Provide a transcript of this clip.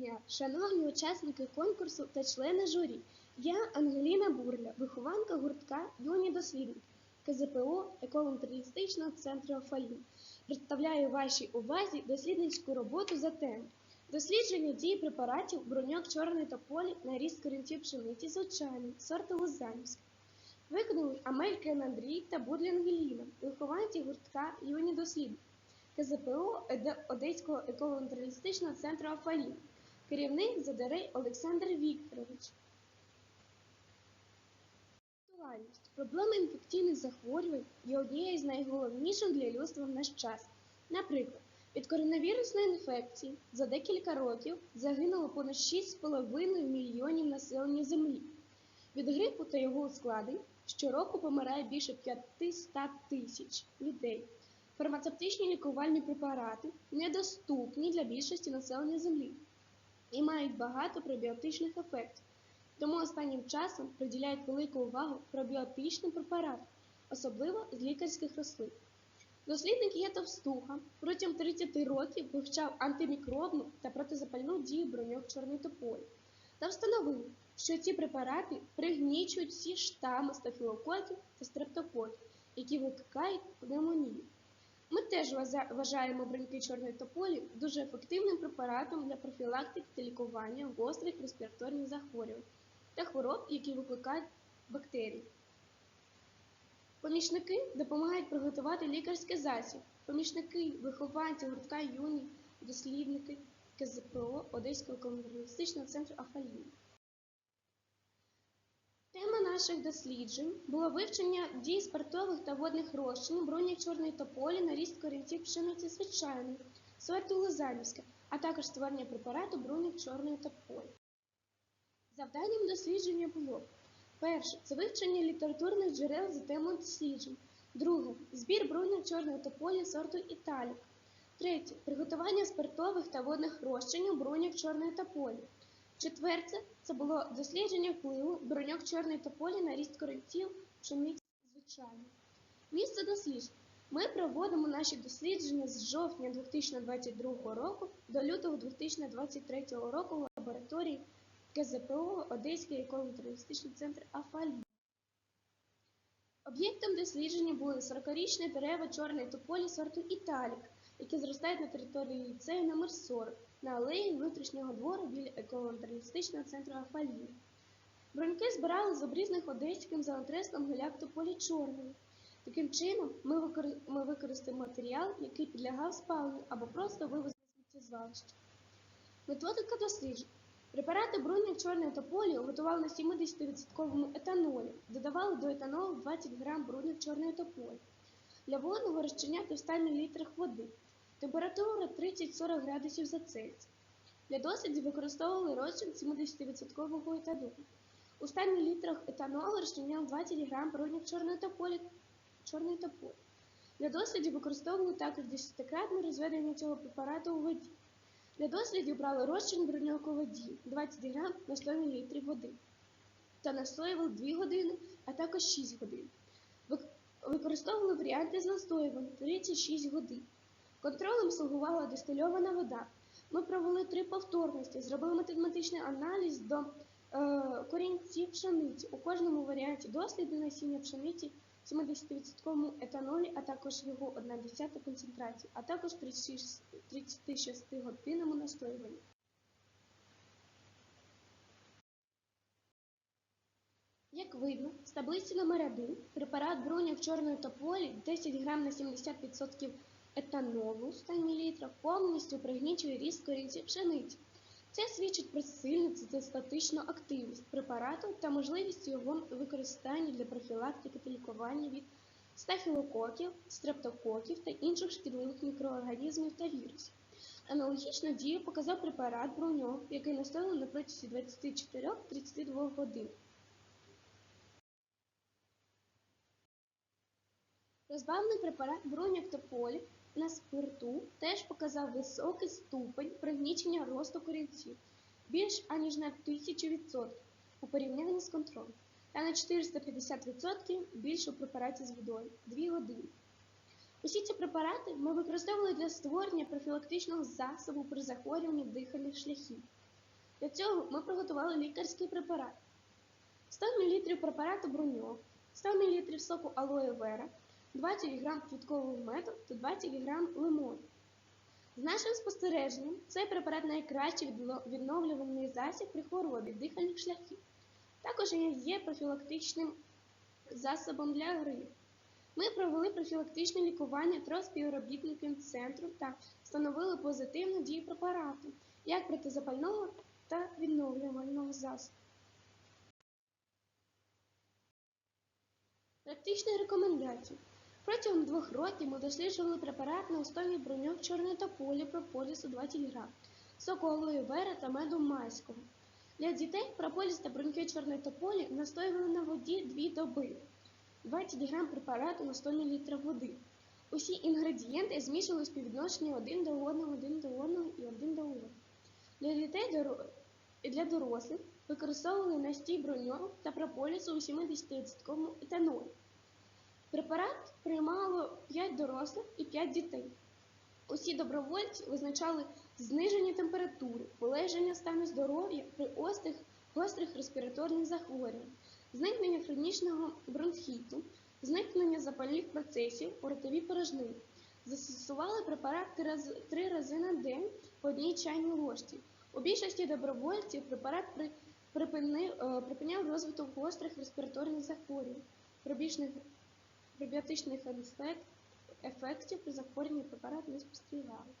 дня, шановні учасники конкурсу та члени журі. Я Ангеліна Бурля, вихованка гуртка Юні дослідники КЗПО еколого-туристичного центру Афалін. Представляю вашій увазі дослідницьку роботу за тему дослідження дії препаратів броньок чорної тополі на ріст корінців пшениці звичайним сорту Лозанівська. Виконали Амелькин Андрій та Будлін Ангеліна, вихованці гуртка Юні дослідники. КЗПО Одеського еколого-натуралістичного центру Афалін, керівник Задарей Олександр Вікторович. Проблема інфекційних захворювань є однією з найголовніших для людства в наш час. Наприклад, від коронавірусної інфекції за декілька років загинуло понад 6,5 мільйонів населення Землі. Від грипу та його ускладнень щороку помирає більше 500 тисяч людей. Фармацевтичні лікувальні препарати недоступні для більшості населення Землі і мають багато пробіотичних ефектів. Тому останнім часом приділяють велику увагу пробіотичним препаратам, особливо з лікарських рослин. Дослідник є Товстуха протягом 30 років вивчав антимікробну та протизапальну дію броньок чорної тополі та встановив, що ці препарати пригнічують всі штами стафілококів та стрептококів, які викликають пневмонію. Ми теж вважаємо броньки чорної тополі дуже ефективним препаратом для профілактики та лікування гострих респіраторних захворювань та хвороб, які викликають бактерії. Помічники допомагають приготувати лікарський засіб. Помічники, вихованці гуртка юні, дослідники КЗПО Одеського комуністичного центру Афалін. Тема наших досліджень була вивчення дій спиртових та водних розчин броні чорної тополі на ріст корінців пшениці звичайної, сорту Лозанівська, а також створення препарату броні чорної тополі. Завданням дослідження було перше це вивчення літературних джерел за темою досліджень. Друге збір броні чорної тополі сорту Італік. Третє приготування спиртових та водних розчинів броньок чорної тополі. Четверте це було дослідження впливу броньок чорної тополі на ріст корінців пшениці звичайно. Місце досліджень. Ми проводимо наші дослідження з жовтня 2022 року до лютого 2023 року в лабораторії КЗПО Одеський еколого-туристичний центр Афалі. Об'єктом дослідження були 40-річні дерева чорної тополі сорту Італік, які зростають на території ліцею номер 40 на алеї внутрішнього двору біля еколого-туристичного центру Афалії. Броньки збирали з обрізних одеським зелентреском геляк тополі чорної. Таким чином, ми, викор- ми використаємо матеріал, який підлягав спаленню або просто вивезли з сміттєзвалища. Методика досліджень. Препарати броньок чорної тополі готували на 70% етанолі, додавали до етанолу 20 грам броньок чорної тополі. Для водного розчиняти в 100 мл води. Температура 30-40 градусів за Цельсій. Для дослідів використовували розчин 70% етанолу. У 100 мл етанолу розчиняв 20 грам броньок чорної тополі. Чорної тополі. Для дослідів використовували також 10-кратне розведення цього препарату у воді. Для дослідів брали розчин броньок у воді 20 грам на 100 мл води та настоювали 2 години, а також 6 годин. Використовували варіанти з настоюванням 36 годин. Контролем слугувала дистильована вода. Ми провели три повторності, зробили математичний аналіз до е, корінців пшениці. У кожному варіанті досліду насіння пшениці 70% етанолі, а також його 1,1 концентрації, а також 36, 36 годинному настоюванні. Як видно, з таблиці номер 1 препарат броньок чорної тополі 10 грам на 70% етанолу 100 мл повністю пригнічує ріст корінців пшениці. Це свідчить про сильну цитостатичну активність препарату та можливість його використання для профілактики та лікування від стафілококів, стрептококів та інших шкідливих мікроорганізмів та вірусів. Аналогічну дію показав препарат броньок, який настояли на протязі 24-32 годин. Розбавлений препарат броньок тополі на спирту теж показав високий ступень пригнічення росту корінців більш аніж на 1000% у порівнянні з контролем, та на 450% більше у препараті з водою 2 години. Усі ці препарати ми використовували для створення профілактичного засобу при захворюванні дихальних шляхів. Для цього ми приготували лікарський препарат. 100 мл препарату броньок, 100 мл соку алоє вера, 20 г квіткового меду та 20 г лимону. З нашим спостереженням, цей препарат найкращий відно- відновлювальний засіб при хворобі дихальних шляхів. Також він є профілактичним засобом для грипу. Ми провели профілактичне лікування трьох співробітників центру та встановили позитивну дію препарату як протизапального та відновлювального засобу. Практичні рекомендації. Протягом двох років ми досліджували препарат на основі броньок чорної тополі прополісу 20 г, соку алоє вера та меду майського. Для дітей прополіс та броньки чорної тополі настоювали на воді 2 доби. 20 г препарату на 100 мл води. Усі інгредієнти змішували в співвідношенні один до одного, один до одного і один до одного. Для дітей і для дорослих використовували настій броньок та прополісу у 70% етанолі. Препарат приймало 5 дорослих і 5 дітей. Усі добровольці визначали зниження температури, полеження стану здоров'я при острих, гострих респіраторних захворювань, зникнення хронічного бронхіту, зникнення запальних процесів у ротовій порожнині. Застосували препарат три рази, на день по одній чайній ложці. У більшості добровольців препарат припинив, е, припиняв розвиток гострих респіраторних захворювань, пробіотичних ефектів при захворюванні препарат не спостерігали.